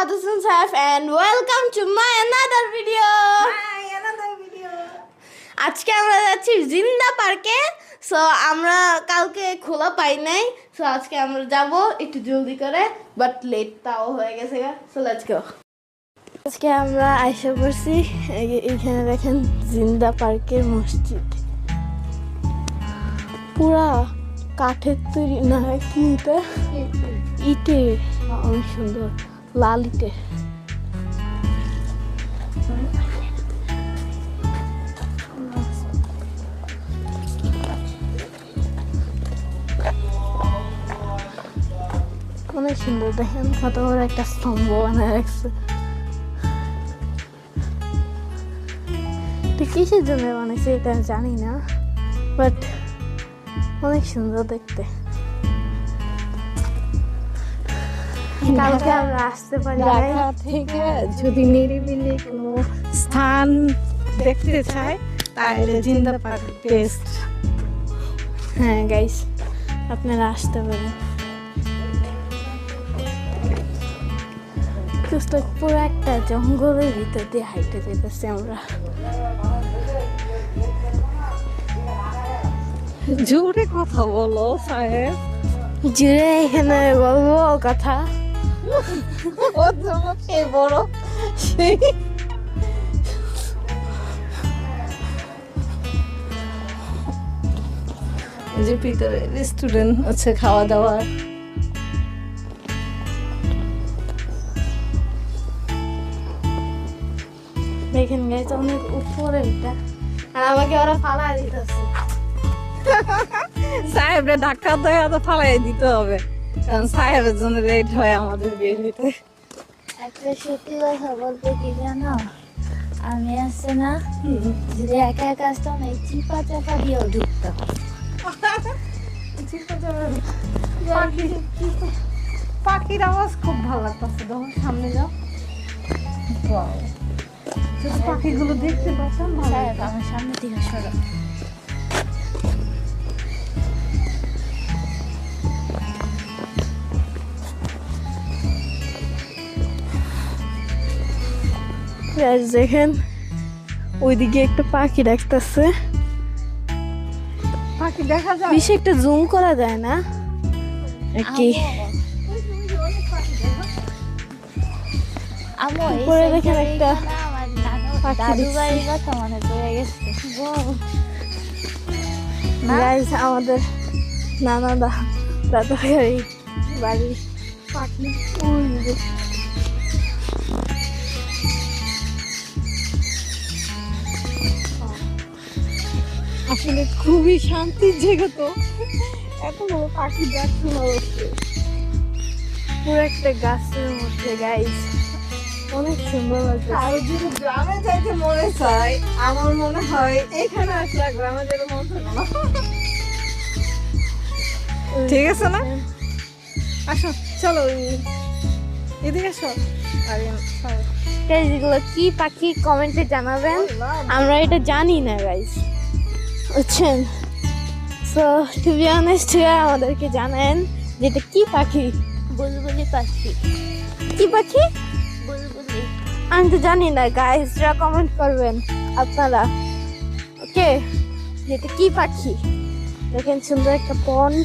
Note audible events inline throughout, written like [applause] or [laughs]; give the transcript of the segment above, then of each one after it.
Saad Hassan Saif and welcome to my another video. Hi, another video. আজকে আমরা যাচ্ছি জিন্দা পার্কে। সো আমরা কালকে খোলা পাই নাই। সো আজকে আমরা যাব একটু জলদি করে বাট লেট তাও হয়ে গেছে সো লেটস গো আজকে আমরা আইসা পড়ছি এইখানে দেখেন জিন্দা পার্কের মসজিদ। পুরা কাঠের তৈরি না কি এটা? ইটে। অনেক সুন্দর। লাল ইটে অনেক সুন্দর, দেখেন কত বড় একটা স্তম্ভ বানায় রাখছে। কিসের জন্য বানাইছে এটা জানি না বাট অনেক সুন্দর দেখতে। কালকে আমরা আসতে পারি ঢাকা থেকে যদি নিরিবিলি কোনো স্থান দেখতে চায় তাহলে জিন্দা পার্ক বেস্ট হ্যাঁ গাইস আপনারা আসতে পারেন। পুরো একটা জঙ্গলের ভিতর দিয়ে হাইটে যেতেছি আমরা। জোরে কথা বলো সাহেব। জুড়ে এখানে বলব কথা। রেস্টুরেন্ট আছে খাওয়া গাইস অনেক উপরে আর আমাকে ওরা ফালা দিতেছে। সাহেবরে ধাক্কা দেওয়া তো ফালাই দিতে হবে। কারণ সাহেবের জন্য লেট হয় আমাদের বিয়ে দিতে একটা সত্যি কথা বলতে কি জানো? আমি আসছে না যদি একা একা আসতাম এই চিপা চাপা দিয়েও ঢুকতাম পাখির আওয়াজ খুব ভালো লাগতেছে দেখো সামনে যাও। যদি পাখিগুলো দেখতে পাচ্ছেন ভালো আমার সামনে থেকে সরো। গাইস দেখেন ওইদিকে একটা পাখি ডাকতেছে। পাখি দেখা যায়? বেশি একটা জুম করা যায় না? কি? উপরে দেখেন একটা আমাদের নানা দাদা বাড়ি পাখি। আসলে খুবই শান্তির জায়গা তো। এত বড় পাখি দেখতে হচ্ছে পুরো একটা গাছের মধ্যে গাইস অনেক সুন্দর লাগছে। আর যদি গ্রামে যাইতে মনে চায় আমার মনে হয় এখানে আসলে গ্রামে যেতে মন থাকে না। ঠিক আছে না? আসো চলো। এদিকে আসো। আরে sorry. গাইস এগুলো কি পাখি? কমেন্টে জানাবেন। আমরা এটা জানি না গাইস বুঝছেন সো টু বি অনেস্ট আমাদেরকে জানেন যে এটা কী পাখি? বুলবুলি পাখি। কী পাখি? বুলবুলি। আমি তো জানি না গাইজরা কমেন্ট করবেন আপনারা। ওকে এটা কী পাখি? দেখেন সুন্দর একটা পন্ড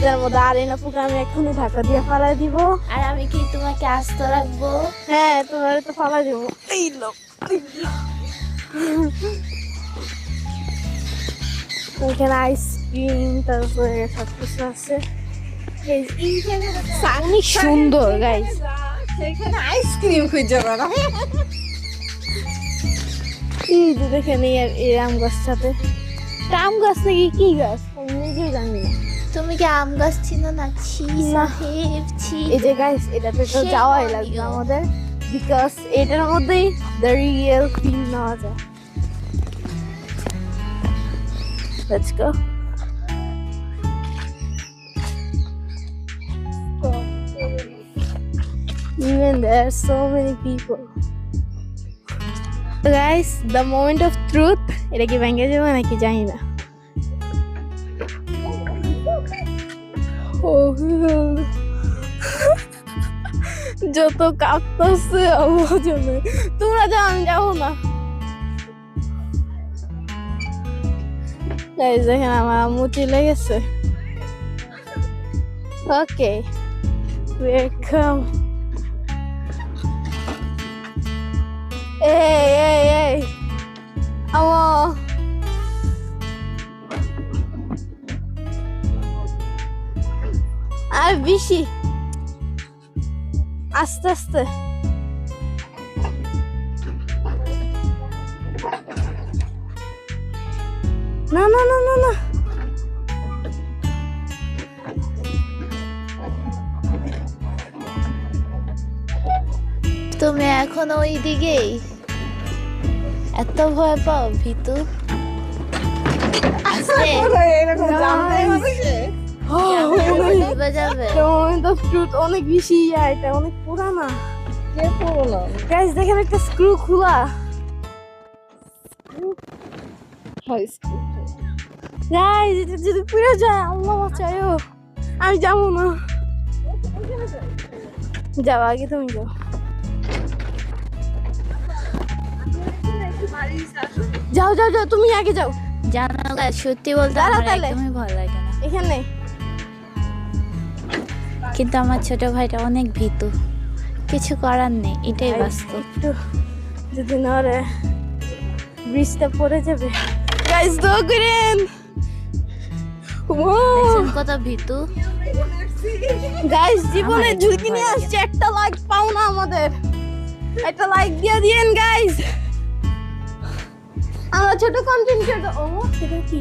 যার মধ্যে আরেনা পোকা আমি এখনই ঢাকা দিয়ে ফালাই দিব। আর আমি কি তোমাকে আস্ত রাখব? হ্যাঁ তোমার তো ফালাই দিব। এই লোক। [laughs] এখানে আইসক্রিম তারপরে সব কিছু আছে অনেক সুন্দর গাইস সেখানে আইসক্রিম খুঁজে বেড়া এই যে দেখেন এই এই আম গাছটাতে এটা আম গাছ নাকি কি গাছ আমি জানি না তুমি কি আম গাছ ছিল না ছি। সাহেব ছি এই যে গাইস এটাতে তো যাওয়াই লাগবে আমাদের বিকজ এটার মধ্যেই দ্য রিয়েল ফিল নেওয়া যায় let's go Even there are so many people. Guys the moment of truth এটা কি ভেঙে যাবে নাকি জানি না। যত কাঁপতেছে আলোচনে তোমরা যাও আমি যাব না। গাইজ দেখেন আমার আম্মু চলে গেছে ওকে ওয়েলকাম এই এই এই আমো আর বেশি আস্তে আস্তে না না না না না। তুমি এখন ওই দিকেই এত ভয় পাও ভিতু? অনেক বেশি ইয়া এটা অনেক পুরানা। কে পড়ল গাইস দেখেন একটা স্ক্রু খোলা। হাই স্কুল এটা যদি যায় আল্লাহ বাঁচায়ো আমি যাব না। যাও আগে তুমি যাও। যাও যাও যাও তুমি আগে যাও। জানো সত্যি বলতে দাঁড়াও আমার একদমই ভয় লাগে না। এখানে। কিন্তু আমার ছোট ভাইটা অনেক ভীতু। কিছু করার নেই এটাই বাস্তব। একটু যদি নরে ব্রিজটা পড়ে যাবে। গাইস দোয়া করেন। দেখছেন কত ভীতু? গাইস জীবনে ঝুঁকি নিয়ে আসছে একটা লাইক পাও না আমাদের। একটা লাইক দিয়ে দিয়েন গাইস আমরা ছোট কন্টেন্ট ক্রিয়েটর ও সেটা কি?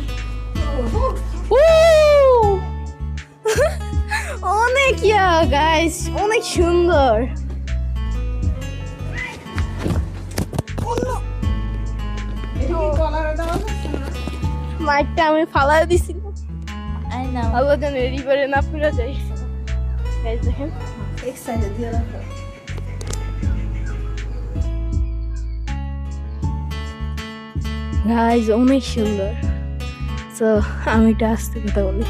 অনেক ইয়া গাইস অনেক সুন্দর। মাইকটা আমি ফালাই দিছি। আল্লাহ যেন রিভারে না ফিরে যাই। গাইস দেখেন এক্সাইটেড দিয়ে রাখো গাইজ অনেক সুন্দর। তো আমি এটা আস্তে কথা বলি।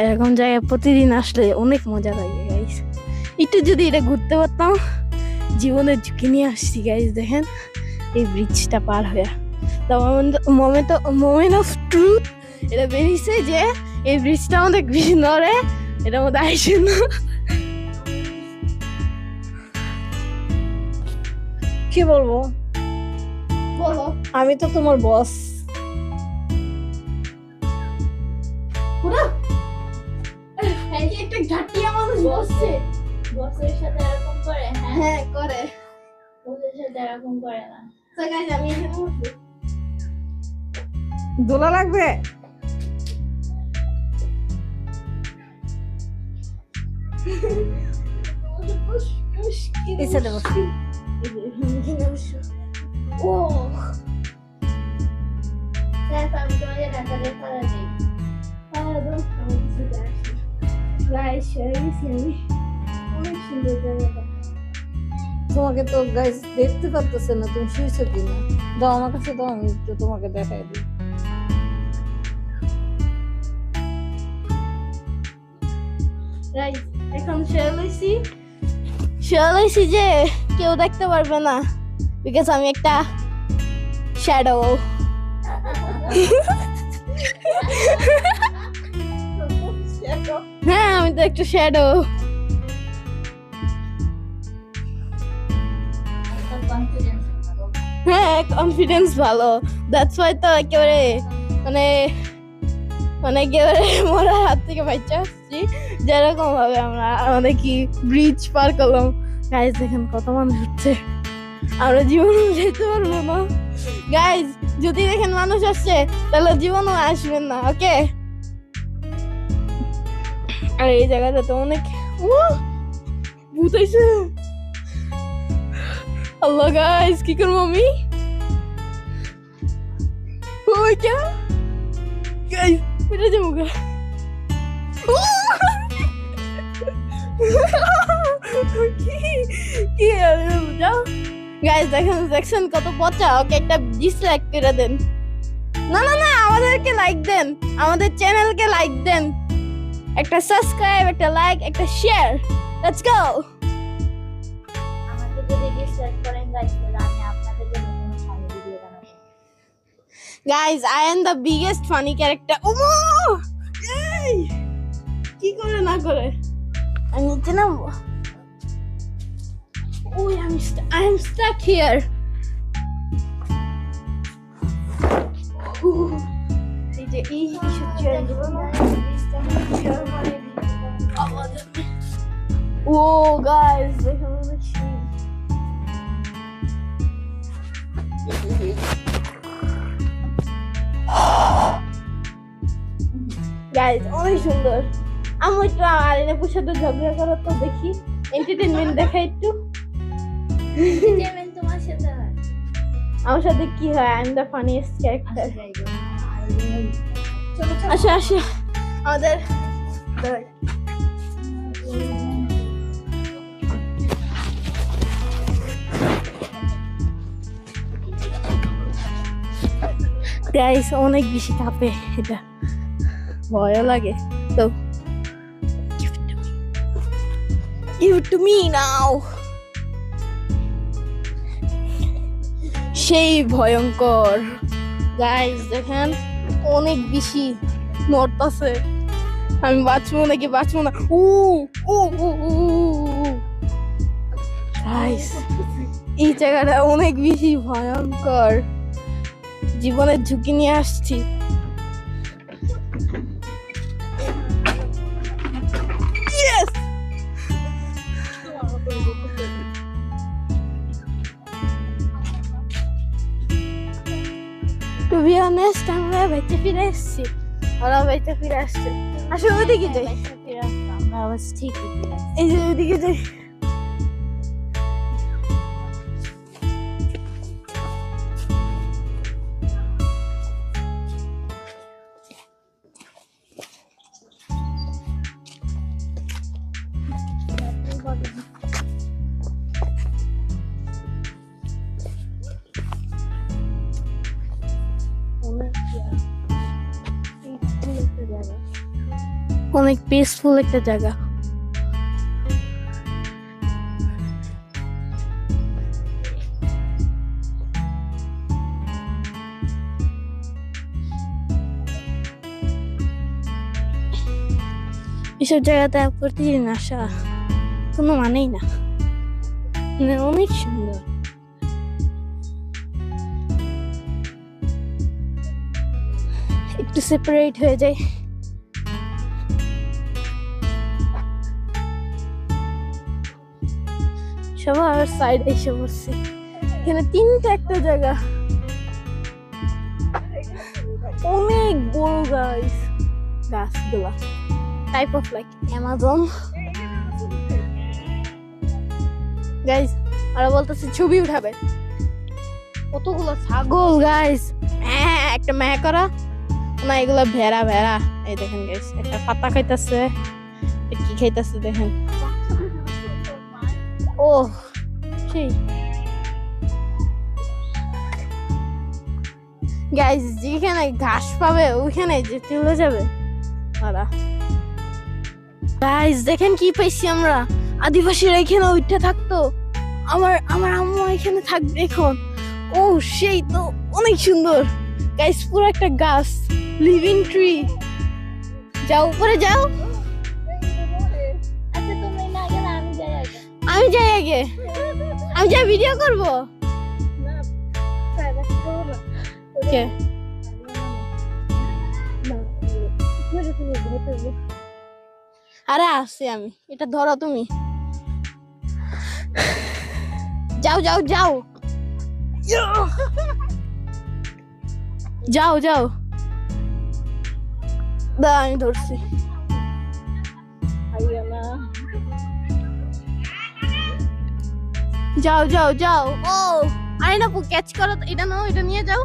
এরকম জায়গায় প্রতিদিন আসলে অনেক মজা লাগে গাইজ একটু যদি এটা ঘুরতে পারতাম, জীবনের ঝুঁকি নিয়ে আসছি গাইজ দেখেন। এই ব্রিজটা পার হয়ে। মোমেন্ট মোমেন্ট অফ ট্রুথ এটা বেরিয়েছে যে এই ব্রিজটা অনেক বেশি নড়ে এটার মধ্যে আইসে না কি বলব? বলো। আমি তো তোমার বস পুরো? এই যে একটা ঘাটিয়া মানুষ বসছে। বসের সাথে এরকম করে হ্যাঁ? হ্যাঁ করে। বসের সাথে এরকম করে না। তো গাইজ আমি এখানে বসবো দোলা লাগবে? এই সাইডে বসো। ও। স্যার আমি তোমাকে টাকা দিয়ে ফেলা দিই গাইজ সেরে গেছি আমি অনেক সুন্দর জায়গাটা। তোমাকে তো গাইস দেখতে পারতেছে না তুমি শুয়েছো কিনা? দাও আমার কাছে দাও আমি একটু তোমাকে দেখাই দিই। গাইজ এখন শেয়ার লইছি শেয়ার যে কেউ দেখতে পারবে না বিকজ আমি একটা শ্যাডো [laughs] হ্যাঁ আমি তো একটা শ্যাডো হ্যাঁ কনফিডেন্স ভালো। দ্যাটস ওয়াই তো একেবারে মানে মানে একেবারে [laughs] মরার হাত থেকে বাচ্চা আসছি। যেরকম ভাবে আমরা আমাদের কি ব্রিজ পার করলাম। গাইজ দেখেন কত মানুষ হচ্ছে। আমরা জীবনও [laughs] যেতে পারব না। গাইজ যদি দেখেন মানুষ আসছে, তাহলে জীবনও আসবেন না, ওকে? আর এই জায়গাটা তো অনেক ও ভূত হইছে আল্লাহ গাইজ কি করব আমি? ওই কে? গাইজ বেটা যাব গা। কি? যাও গাইজ দেখেন দেখছেন কত পচা? ওকে একটা ডিসলাইক করে দেন। না না না আমাদেরকে লাইক দেন। আমাদের চ্যানেলকে লাইক দেন। একটা সাবস্ক্রাইব একটা লাইক একটা শেয়ার লেটস গো যদি ডিসলাইক করেন গাইস তাহলে আমি আপনাদের জন্য কোনো ফানি ভিডিও বানাবো। Guys I am the biggest funny character ওমো এই কি করে না করে? আমি নিচে নামবো। ওই আমি আই এম স্টাক হিয়ার এই যে এই এইসব চেয়ারগুলো ও গাইজ দেখুন গাইজ অনেক সুন্দর। আমি একটু আলিনাপুর সাথে ঝগড়া করো তো দেখি। এন্টারটেনমেন্ট দেখা একটু। এন্টারটেইনমেন্ট তোমার সাথে হয়। আমার সাথে কি হয়? I am the funniest character আসো আসো। আমাদের গাইস অনেক বেশি কাঁপে এটা। ভয়ও লাগে। তো it to me now সেই ভয়ঙ্কর। গাইস দেখেন, অনেক বেশি নড়তাছে আমি বাঁচবো নাকি বাঁচবো না? উ উ উ গাইস এই জায়গাটা অনেক বেশি ভয়ঙ্কর। জীবনের ঝুঁকি নিয়ে আসছি! টু বি অনেস্ট আমরা ফিরে এসেছি। ওরা বেঁচে ফিরে আসছে। আসলে ওইদিকে যাই। আমরা আবার ঠিকই এই যে ওইদিকে যাই। অনেক পিসফুল একটা জায়গা। এসব জায়গাতে প্রতিদিন আসা কোনো মানেই না। মানে অনেক সুন্দর। একটু সেপারেট হয়ে যায় সবার সাইড এসে বসছে এখানে তিনটা একটা জায়গা। অনেক বড় গাছ গাছগুলা। Type of like Amazon guys ওরা বলতেছে, ছবি উঠাবে। কতগুলো ছাগল গাইস হ্যাঁ একটা ম্যাঁ করা। না, এগুলো ভেড়া ভেড়া। এই দেখেন গাইস একটা পাতা খাইতেছে। কি খাইতেছে, দেখেন। ও সেই। গাইস যেখানে ঘাস পাবে ওইখানে যে চলে যাবে। দাদা গাইস দেখেন কি পাইছি আমরা। আদিবাসীরা এখানে উঠে থাকতো। আমার আমার আম্মু এখানে থাকবে এখন। ও, সেই তো অনেক সুন্দর। গাইস পুরো একটা গাছ লিভিং ট্রি যাও, উপরে যাও। আমি যাই আগে। আমি যাই ভিডিও করব? আরে আসছি আমি। এটা ধরো তুমি। যাও যাও যাও। যাও যাও। দা আমি ধরছি। যাও যাও যাও। ও আরে না ক্যাচ করো এটা নাও এটা নিয়ে যাও।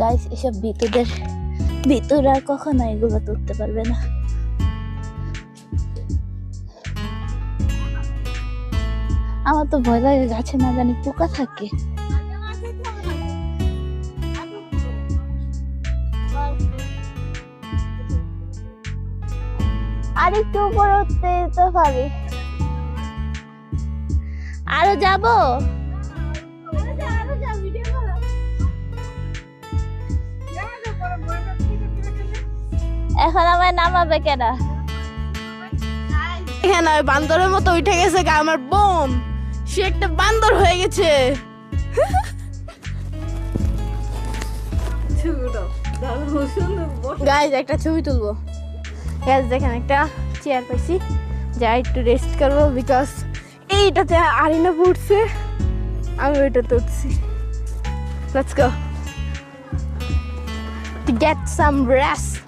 গাইস এসব ভিতুদের ভিতর আর কখনো এগুলো তুলতে পারবে না। আমার তো ভয় লাগে, গাছে না জানি পোকা থাকে। আর একটু উপরে উঠতে তো পারি আরও যাব? এখন আমার নামাবে কেনা? এখানে বান্দরের মতো উঠে গেছে আমার বোন। সে একটা বান্দর হয়ে গেছে। গাইজ একটা ছবি তুলবো। গাইজ দেখেন একটা চেয়ার পাইছি যা একটু রেস্ট করব বিকজ এইটাতে আরিনা পড়ছে আমি ওইটাতে উঠছি let's go to get some rest.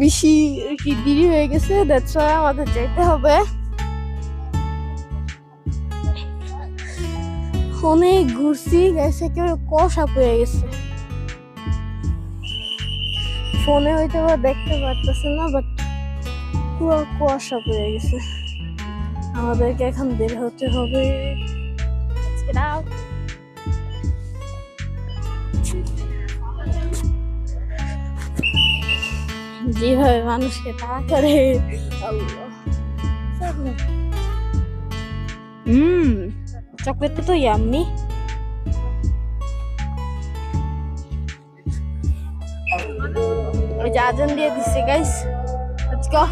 বেশি কি হয়ে গেছে দ্যাটস আমাদের যেতে হবে। অনেক ঘুরছি গেছে একেবারে কষা পেয়ে গেছে। ফোনে হয়তো বা দেখতে পারতেছে না বাট পুরো কুয়াশা পেয়ে গেছে। আমাদেরকে এখন বের হতে হবে। যেভাবে মানুষকে তাড়া করে হুম চকলেটটা তো ইয়াম্মি ওই যে আজান দিয়ে দিচ্ছে গাইস লেটস গো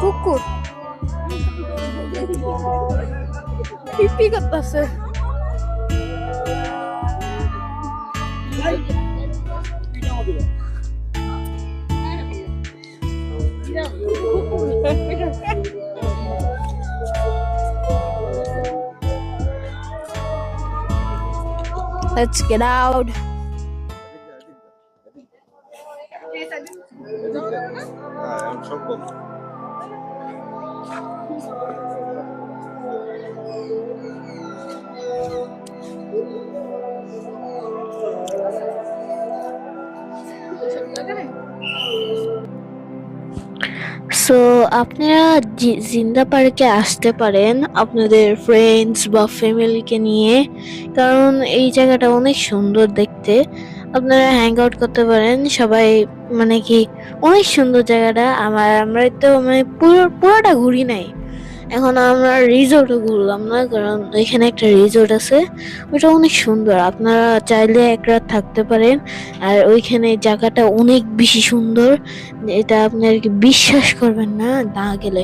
কুকুর। পিপি করতেছে। Let's get out. সো আপনারা জিন্দা পার্কে আসতে পারেন আপনাদের ফ্রেন্ডস বা ফ্যামিলিকে নিয়ে। কারণ এই জায়গাটা অনেক সুন্দর দেখতে। আপনারা হ্যাং আউট করতে পারেন। সবাই মানে কি, অনেক সুন্দর জায়গাটা। আমার আমরা তো মানে পুরো, পুরোটা ঘুরি নাই। এখন আমরা রিসোর্টও ঘুরলাম না, কারণ এখানে একটা রিসোর্ট আছে, ওটা অনেক সুন্দর। আপনারা চাইলে এক রাত থাকতে পারেন, আর ওইখানে জায়গাটা অনেক বেশি সুন্দর, এটা আপনি আর কি বিশ্বাস করবেন না না গেলে।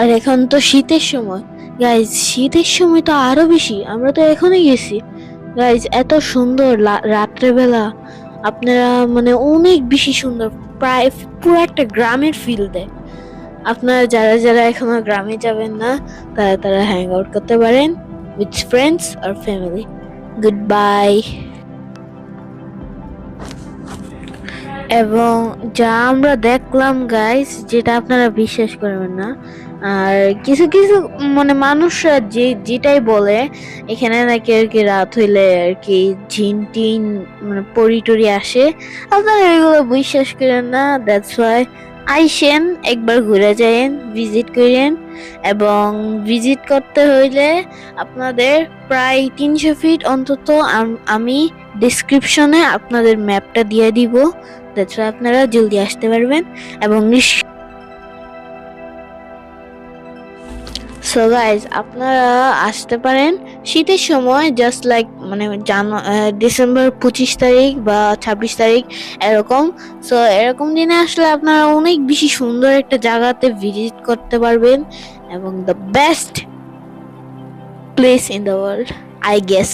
আর এখন তো শীতের সময়। গাইজ শীতের সময় তো আরও বেশি, আমরা তো এখনই গেছি। গাইজ এত সুন্দর রাত্রেবেলা। আপনারা মানে অনেক বেশি সুন্দর, প্রায় পুরো একটা গ্রামের ফিল দেয়। আপনারা যারা যারা এখনও গ্রামে যাবেন না, তারা তারা হ্যাং আউট করতে পারেন উইথ ফ্রেন্ডস আর ফ্যামিলি গুড বাই এবং যা আমরা দেখলাম গাইস যেটা আপনারা বিশ্বাস করবেন না, আর কিছু কিছু মানে মানুষরা যে, যেটাই বলে, এখানে নাকি আর কি রাত হইলে আর কি ঝিন টিন মানে পরি টরি আসে, আপনারা এগুলো বিশ্বাস করেন না দ্যাটস ওয়াই আইসেন, একবার ঘুরে যায়েন ভিজিট করেন এবং ভিজিট করতে হইলে আপনাদের প্রায় তিনশো ফিট অন্তত আমি ডিসক্রিপশনে আপনাদের ম্যাপটা দিয়ে দিব। তাছাড়া আপনারা জলদি আসতে পারবেন এবং সো গাইজ আপনারা আসতে পারেন শীতের সময় জাস্ট লাইক মানে জানু ডিসেম্বর পঁচিশ তারিখ বা ছাব্বিশ তারিখ, এরকম। সো এরকম দিনে আসলে আপনারা অনেক বেশি সুন্দর একটা জায়গাতে ভিজিট করতে পারবেন এবং the best place in the world I guess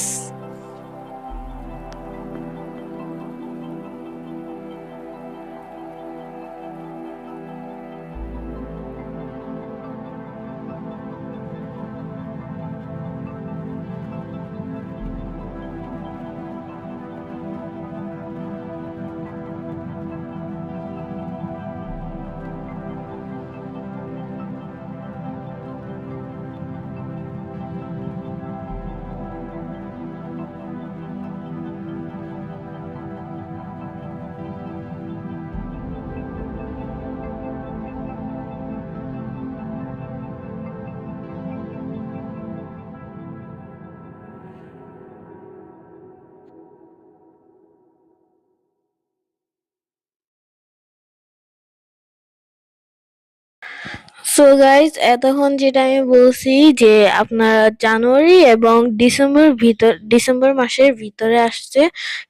so guys এতক্ষণ যেটা আমি বলছি যে আপনারা জানুয়ারি এবং ডিসেম্বর ভিতর, ডিসেম্বর মাসের ভিতরে আসছে,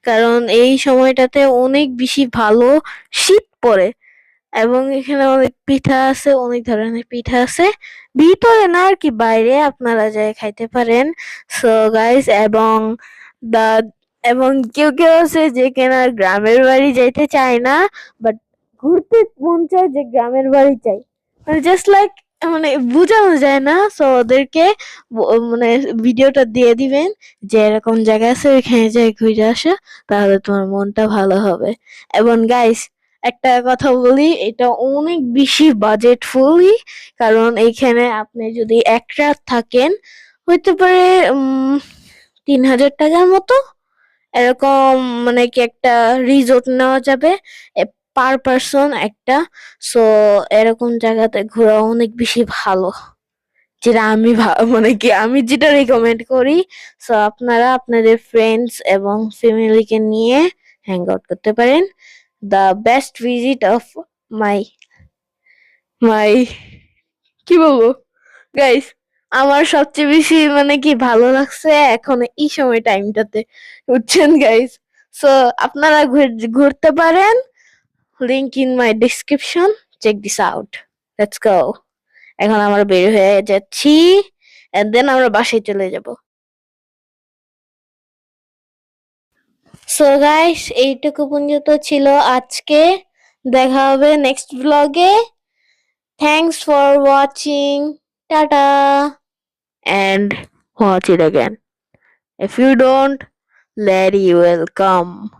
কারণ এই সময়টাতে অনেক বেশি ভালো শীত পড়ে এবং এখানে অনেক পিঠা আছে, অনেক ধরনের পিঠা আছে। ভিতরে না আর কি, বাইরে আপনারা যাই খাইতে পারেন। সো গাইজ এবং দা, এবং কেউ কেউ আছে যে কেনা গ্রামের বাড়ি যাইতে চায় না বাট ঘুরতে মন চায় যে গ্রামের বাড়ি চাই জাস্ট লাইক মানে বোঝানো যায় না সো ওদেরকে মানে ভিডিওটা দিয়ে দিবেন যে এরকম জায়গা আছে, ওইখানে যাই ঘুরে আসো, তাহলে তোমার মনটা ভালো হবে। এবং গাইস একটা কথা বলি, এটা অনেক বেশি বাজেটফুলই কারণ এইখানে আপনি যদি এক রাত থাকেন, হইতে পারে তিন হাজার টাকার মতো, এরকম মানে কি একটা রিসোর্ট নেওয়া যাবে পার পারসন একটা সো এরকম জায়গাতে ঘোরা অনেক বেশি ভালো। যেটা আমি মানে কি, আমি যেটা রেকমেন্ড করি সো আপনারা আপনাদের ফ্রেন্ডস এবং ফ্যামিলিকে নিয়ে হ্যাং আউট করতে পারেন। The best visit of my my কি বলব? গাইস আমার সবচেয়ে বেশি মানে কি ভালো লাগছে এখন এই সময় টাইমটাতে বুঝছেন গাইস সো আপনারা ঘুর- ঘুরতে পারেন। Link in my description check this out let's go এখন আমরা বের হয়ে যাচ্ছি দেন আমরা বাসায় চলে যাব। সো গাইস এইটুকু পর্যন্ত ছিল আজকে। দেখা হবে নেক্সট ব্লগে thanks for watching tata and watch it again. If you don't let come